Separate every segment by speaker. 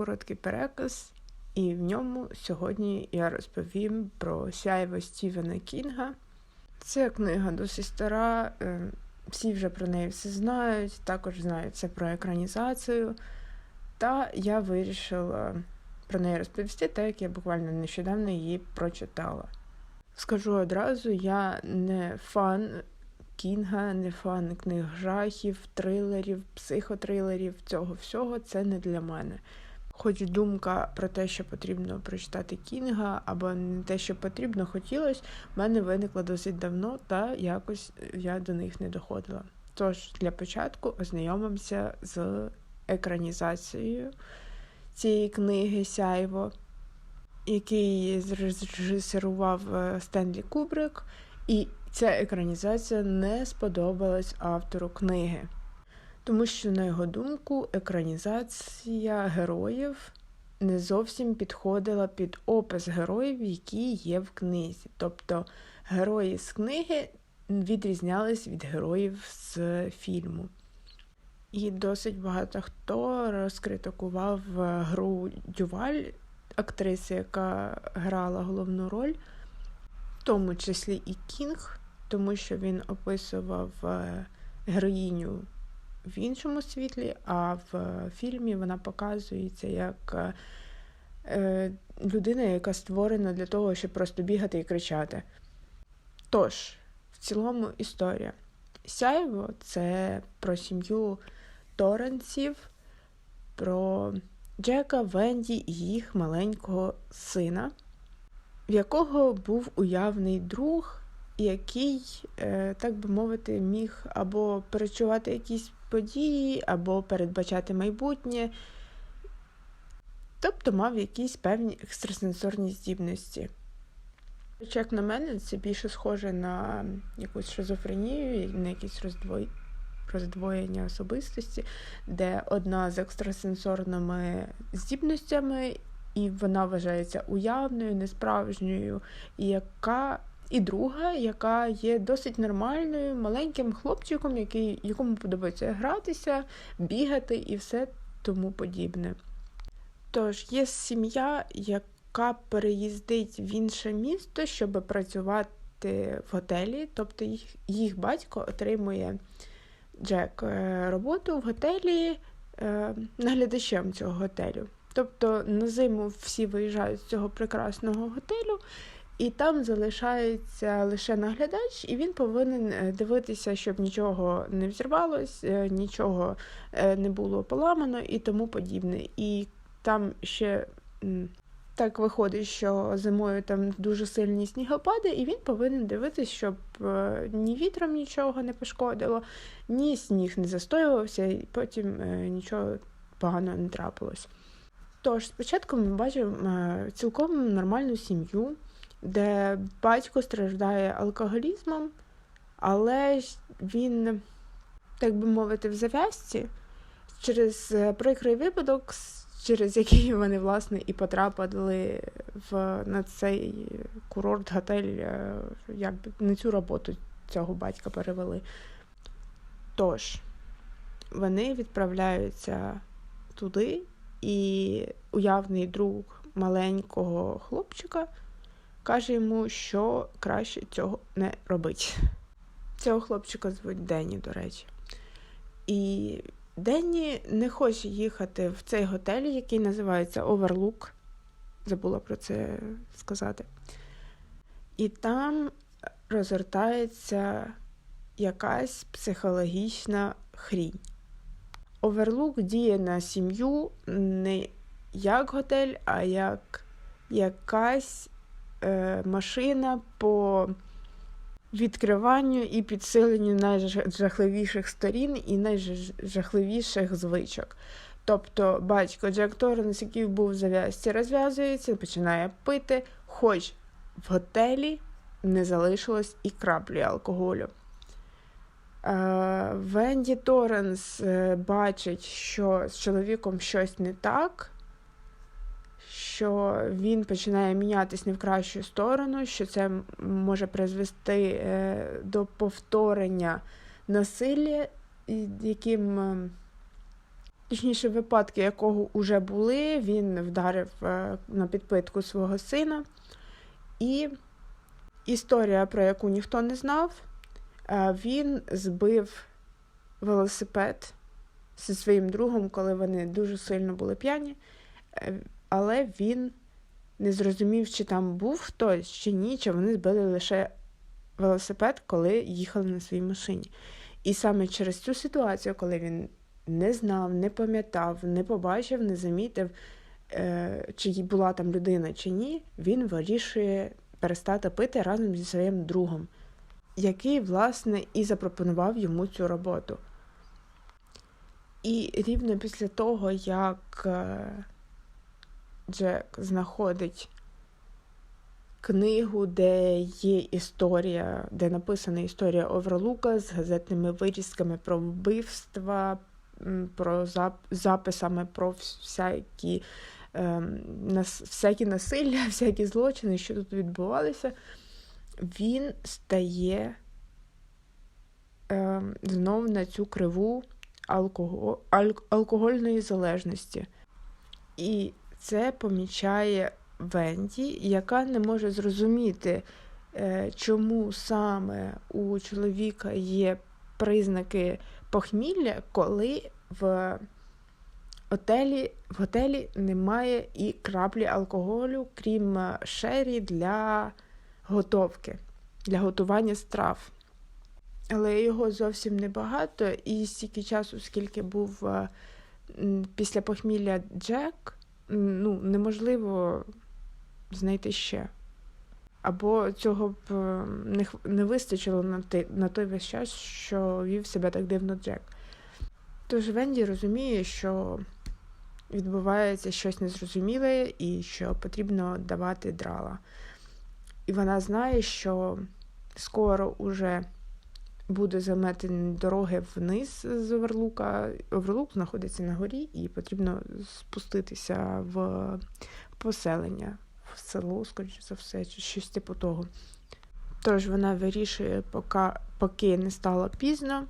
Speaker 1: Короткий переказ, і в ньому сьогодні я розповім про сяйво Стівена Кінга. Це книга досить стара, е, всі вже про неї все знають, також знають це про екранізацію. Та я вирішила про неї розповісти, так як я буквально нещодавно її прочитала. Скажу одразу, я не фан Кінга, не фан книг жахів, трилерів, психотрилерів, цього всього це не для мене. Хоч думка про те, що потрібно прочитати Кінга, або не те, що потрібно, хотілося, в мене виникла досить давно, та якось я до них не доходила. Тож, для початку ознайомимося з екранізацією цієї книги Сяйво, який зрежисерував е, Стенлі Кубрик. І ця екранізація не сподобалась автору книги, тому що, на його думку, екранізація героїв не зовсім підходила під опис героїв, які є в книзі. Тобто герої з книги відрізнялись від героїв з фільму. І досить багато хто розкритикував гру Дюваль, актриси, яка грала головну роль, в тому числі і Кінг тому що він описував е, героїню в іншому світлі, а в фільмі вона показується як е, людина, яка створена для того, щоб просто бігати і кричати. Тож, в цілому історія. Сяйво це про сім'ю Торренсів, про Джека, Венді і їх маленького сина, в якого був уявний друг, який, е, так би мовити, міг або перечувати якісь події, або передбачати майбутнє, тобто мав якісь певні екстрасенсорні здібності. Як на мене, це більше схоже на якусь шизофренію, на якісь роздвой... роздвоєння особистості, де одна з екстрасенсорними здібностями, і вона вважається уявною, несправжньою, і яка і друга, яка є досить нормальною, маленьким хлопчиком, який, якому подобається гратися, бігати і все тому подібне. Тож є сім'я, яка переїздить в інше місто, щоб працювати в готелі, тобто їх, їх батько отримує Джек е, роботу в готелі е, наглядачем цього готелю. Тобто на зиму всі виїжджають з цього прекрасного готелю, і там залишається лише наглядач, і він повинен е, дивитися, щоб нічого не взірвалось, е, нічого е, не було поламано і тому подібне. І там ще так виходить, що зимою там дуже сильні снігопади, і він повинен дивитися, щоб ні вітром нічого не пошкодило, ні сніг не застоювався, і потім нічого поганого не трапилось. Тож, спочатку ми бачимо цілком нормальну сім'ю де батько страждає алкоголізмом, але він, так би мовити, в зав'язці через е, прикрий випадок, через який вони, власне, і потрапили в, на цей курорт, готель, е, якби на цю роботу цього батька перевели. Тож, вони відправляються туди, і уявний друг маленького хлопчика каже йому, що краще цього не робить. Цього хлопчика звуть Денні, до речі. І Денні не хоче їхати в цей готель, який називається Оверлук. Забула про це сказати. І там розгортається якась психологічна хрінь. Оверлук діє на сім'ю не як готель, а як якась машина по відкриванню і підсиленню найжахливіших сторін і найжахливіших звичок. Тобто батько Джек Торренс, який був в зав'язці, розв'язується, починає пити, хоч в готелі не залишилось і краплі алкоголю. Е, Венді Торренс е, бачить, що з чоловіком щось не так, що він починає мінятись не в кращу сторону, що це може призвести е, до повторення насилля, яким е, точніше, випадки якого вже були, він вдарив е, на підпитку свого сина. І історія, про яку ніхто не знав, він збив велосипед зі своїм другом, коли вони дуже сильно були п'яні, але він не зрозумів, чи там був хтось, чи ні, чи вони збили лише велосипед, коли їхали на своїй машині. І саме через цю ситуацію, коли він не знав, не пам'ятав, не побачив, не замітив, е, чи була там людина, чи ні, він вирішує перестати пити разом зі своїм другом, який, власне, і запропонував йому цю роботу. І рівно після того, як е, Джек знаходить книгу, де є історія, де написана історія Оверлука з газетними вирізками про вбивства, про записами про всякі ем, всякі насилля, всякі злочини, що тут відбувалися, він стає ем, знов на цю криву алкоголь, алкогольної залежності. І це помічає Венді, яка не може зрозуміти, е, чому саме у чоловіка є признаки похмілля, коли в готелі в готелі немає і краплі алкоголю, крім шері для готовки, для готування страв. Але його зовсім небагато, і стільки часу, скільки був е, після похмілля Джек, ну, неможливо знайти ще. Або цього б е, не не вистачило на той, на той весь час, що вів себе так дивно Джек. Тож Венді розуміє, що відбувається щось незрозуміле і що потрібно давати драла. І вона знає, що скоро уже буде заметені дороги вниз з Оверлука. Оверлук знаходиться на горі, і потрібно спуститися в поселення в село, скоріше за все, чи щось типу того. Тож вона вирішує, поки, поки не стало пізно,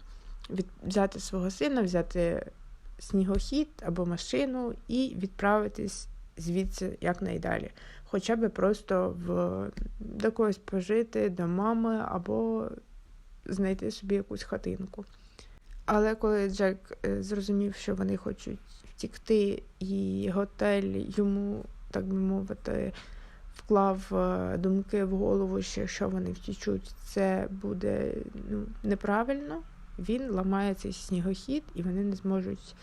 Speaker 1: взяти свого сина, взяти снігохід або машину і відправитись звідси якнайдалі. Хоча б просто в до когось пожити, до мами, або знайти собі якусь хатинку. Але коли Джек е, зрозумів, що вони хочуть втікти, і готель йому так би мовити, вклав е, думки в голову, що якщо вони втічуть, це буде ну, неправильно. Він ламає цей снігохід, і вони не зможуть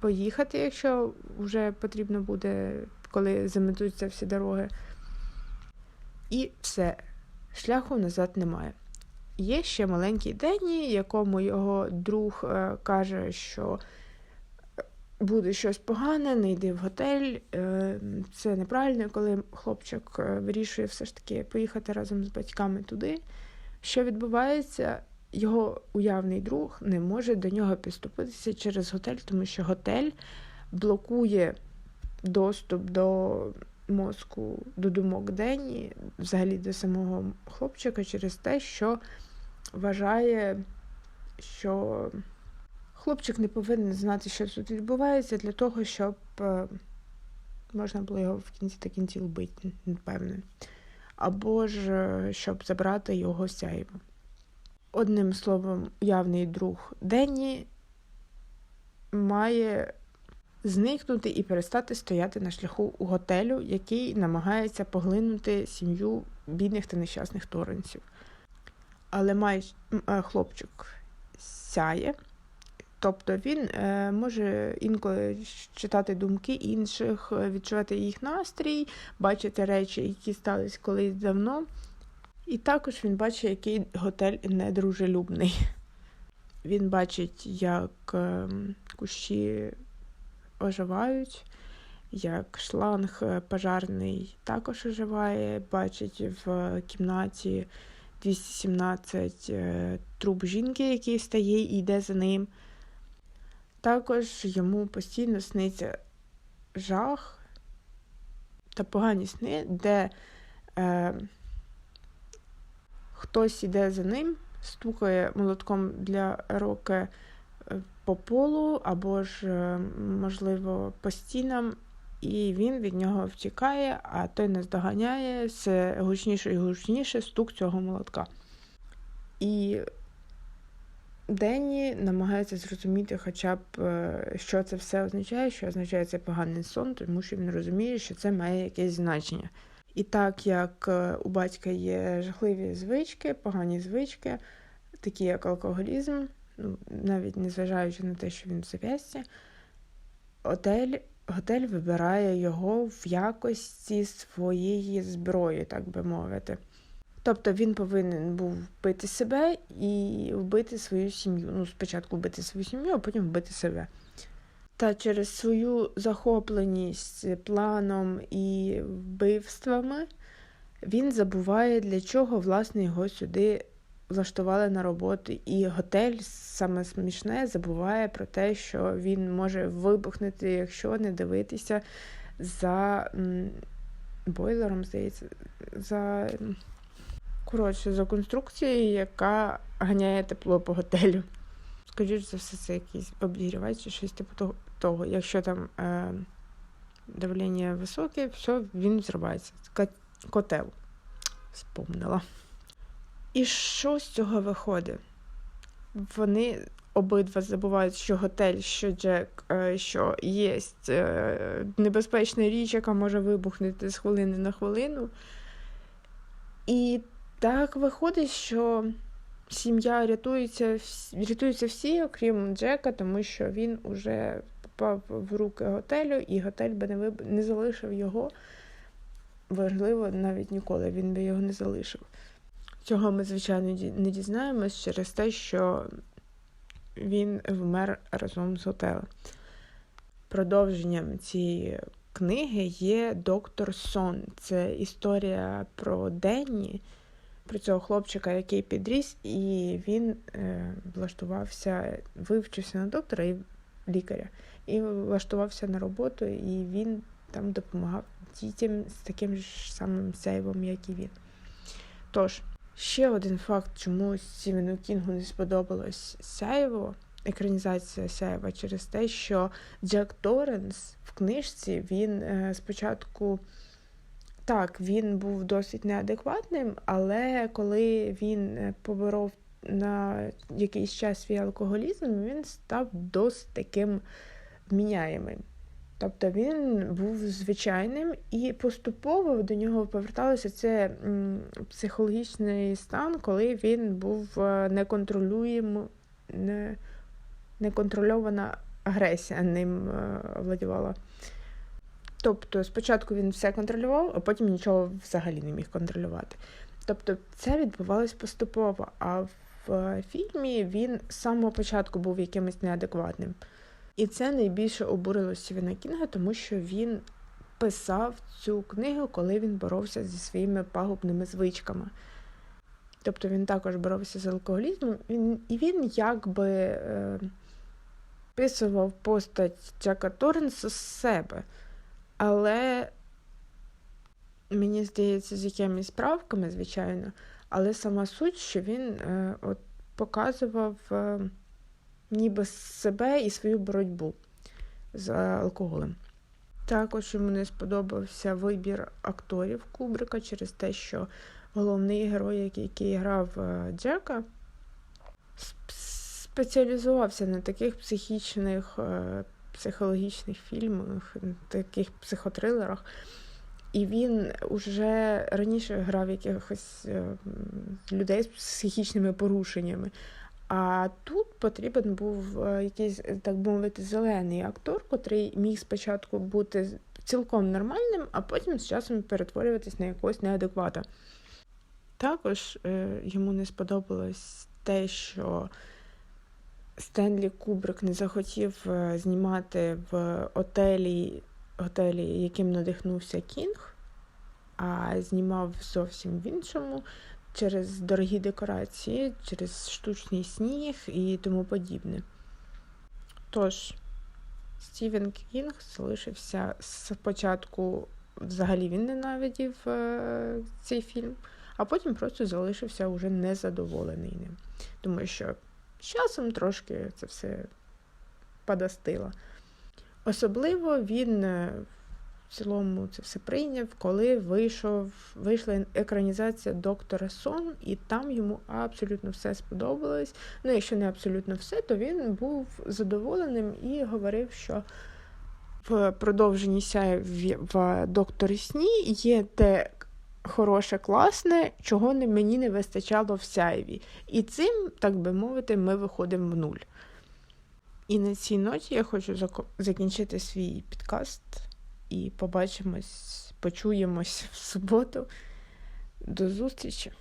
Speaker 1: поїхати, якщо вже потрібно буде, коли заметуться всі дороги. І все, шляху назад немає. Є ще маленький Денні, якому його друг е, каже, що буде щось погане, не йди в готель. Е, це неправильно, коли хлопчик е, вирішує все ж таки поїхати разом з батьками туди. Що відбувається? Його уявний друг не може до нього підступитися через готель, тому що готель блокує доступ до мозку, до думок Денні, взагалі до самого хлопчика, через те, що вважає, що Хлопчик не повинен знати, що тут відбувається, для того, щоб е, можна було його в кінці та кінці вбити, напевне. Або ж е, щоб забрати його сяйво. Одним словом, явний друг Денні має зникнути і перестати стояти на шляху у готелю, який намагається поглинути сім'ю бідних та нещасних торренців. Але має е, хлопчик сяє. Тобто він е, може інколи читати думки інших, е, відчувати їх настрій, бачити речі, які стались колись давно. І також він бачить, який готель недружелюбний. Він бачить, як е, кущі оживають, як шланг пожарний також оживає, бачить в кімнаті 217 е, труб жінки, який стає і йде за ним. Також йому постійно сниться жах та погані сни, де е, хтось іде за ним, стукає молотком для роки е, по полу або ж, е, можливо, по стінам, і він від нього втікає, а той наздоганяє все гучніше і гучніше стук цього молотка. І Денні намагається зрозуміти хоча б, е, що це все означає, що означає цей поганий сон, тому що він розуміє, що це має якесь значення. І так як е, у батька є жахливі звички, погані звички, такі як алкоголізм, ну, навіть незважаючи на те, що він в зав'язці, готель, готель вибирає його в якості своєї зброї, так би мовити. Тобто він повинен був вбити себе і вбити свою сім'ю. Ну, спочатку вбити свою сім'ю, а потім вбити себе. Та через свою захопленість планом і вбивствами він забуває, для чого власне його сюди влаштували на роботу. І готель, саме смішне, забуває про те, що він може вибухнути, якщо не дивитися за бойлером, здається, за. Коротше, за конструкцією, яка ганяє тепло по готелю. Скоріше за все, це якийсь обігрівач чи щось типу того. Якщо там е, давлення високе, все, він зривається. Котел. Спомнила. І що з цього виходить? Вони обидва забувають, що готель, що Джек, е, що є е, небезпечна річ, яка може вибухнути з хвилини на хвилину. І так виходить, що сім'я рятується, рятуються всі, окрім Джека, тому що він уже попав в руки готелю, і готель би не виб... не залишив його. Важливо, навіть ніколи він би його не залишив. Цього ми, звичайно, не дізнаємось через те, що він вмер разом з готелем. Продовженням цієї книги є Доктор Сон. Це історія про Денні про цього хлопчика, який підріс, і він е, влаштувався, вивчився на доктора і лікаря, і влаштувався на роботу, і він там допомагав дітям з таким ж самим сейвом, як і він. Тож, ще один факт, чому Стівену Кінгу не сподобалось Сяєво, екранізація Сяєва через те, що Джек Торренс в книжці він е, спочатку. Так, він був досить неадекватним, але коли він е, поборов на якийсь час свій алкоголізм, він став досить таким вміняємим. Тобто він був звичайним і поступово до нього поверталося це психологічний стан, коли він був е, неконтролюєм, не, неконтрольована агресія ним е, владівала. Тобто спочатку він все контролював, а потім нічого взагалі не міг контролювати. Тобто це відбувалось поступово, а в фільмі він з самого початку був якимось неадекватним. І це найбільше обурило Стівена Кінга, тому що він писав цю книгу, коли він боровся зі своїми пагубними звичками. Тобто він також боровся з алкоголізмом, і він якби е, писував постать Джека Торренса з себе. Але мені здається, з якимись правками, звичайно, але сама суть, що він е, от, показував е, ніби себе і свою боротьбу з алкоголем. Також не сподобався вибір акторів Кубрика через те, що головний герой, який грав е, Джека, спеціалізувався на таких психічних е, психологічних фільмах, таких психотрилерах. І він вже раніше грав якихось е, людей з психічними порушеннями. А тут потрібен був е, якийсь, так би мовити, зелений актор, котрий міг спочатку бути цілком нормальним, а потім з часом перетворюватись на якогось неадеквата. Також е, йому не сподобалось те, що Стенлі Кубрик не захотів е, знімати в отелі, готелі, яким надихнувся Кінг, а знімав зовсім в іншому через дорогі декорації, через штучний сніг і тому подібне. Тож, Стівен Кінг залишився спочатку, взагалі він ненавидів е, цей фільм, а потім просто залишився уже незадоволений ним. Тому що з часом трошки це все спадастила. Особливо він е, в цілому це все прийняв, коли вийшов, вийшла екранізація доктора Сон, і там йому абсолютно все сподобалось. Ну, якщо не абсолютно все, то він був задоволеним і говорив, що в продовженні сяє в, докторі Сні є те хороше, класне, чого мені не вистачало в сяєві. І цим, так би мовити, ми виходимо в нуль. І на цій ноті я хочу закінчити свій підкаст і побачимось, почуємось в суботу. До зустрічі!